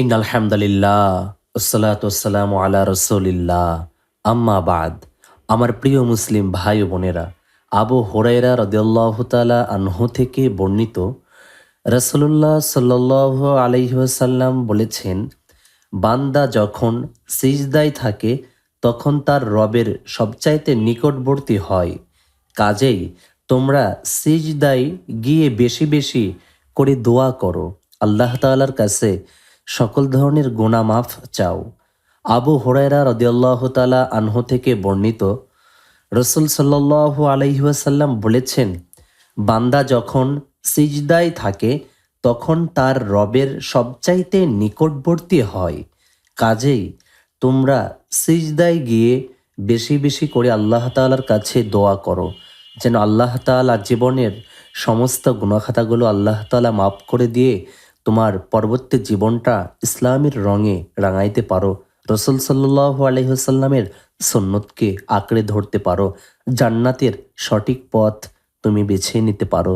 In আলহামদুলিল্লাহ আলা রসুলিল্লাহ। আম্মা বাদ। আমার প্রিয় মুসলিম ভাই বোনেরা, আবু হোরাইরা রদিয়াল্লাহ আনহু থেকে বর্ণিত রসুল্লাহ সাল্লাহ আলহ্লাম বলেছেন, বান্দা যখন সিজদায় থাকে, তখন তার রবের সবচাইতে নিকটবর্তী হয়। কাজেই তোমরা সিজদায় গিয়ে বেশি বেশি করে দোয়া করো। আল্লাহ তাআলার কাছে সকল ধরনের গুনাহ মাফ চাও। আবু হুরায়রা রদিয়াল্লাহ তালা আনহু থেকে বর্ণিত, রসুল সাল্লাহ আলহিহাসাল্লাম বলেছেন, বান্দা যখন সিজদায় থাকে, তখন তার রবের সবচাইতে নিকটবর্তী হয়। কাজেই তোমরা সিজদায় গিয়ে বেশি বেশি করে আল্লাহ তাআলার কাছে দোয়া করো, যেন আল্লাহ তাআলা জীবনের সমস্ত গুণাখাতাগুলো আল্লাহ তাআলা মাফ করে দিয়ে তোমার পরবর্তী জীবনটা ইসলামের রঙে রাঙাইতে পারো। রসুল সাল্লাহ আলহিহসাল্লামের সন্ন্যতকে আঁকড়ে ধরতে পারো। জান্নাতের সঠিক পথ তুমি বেছে নিতে পারো।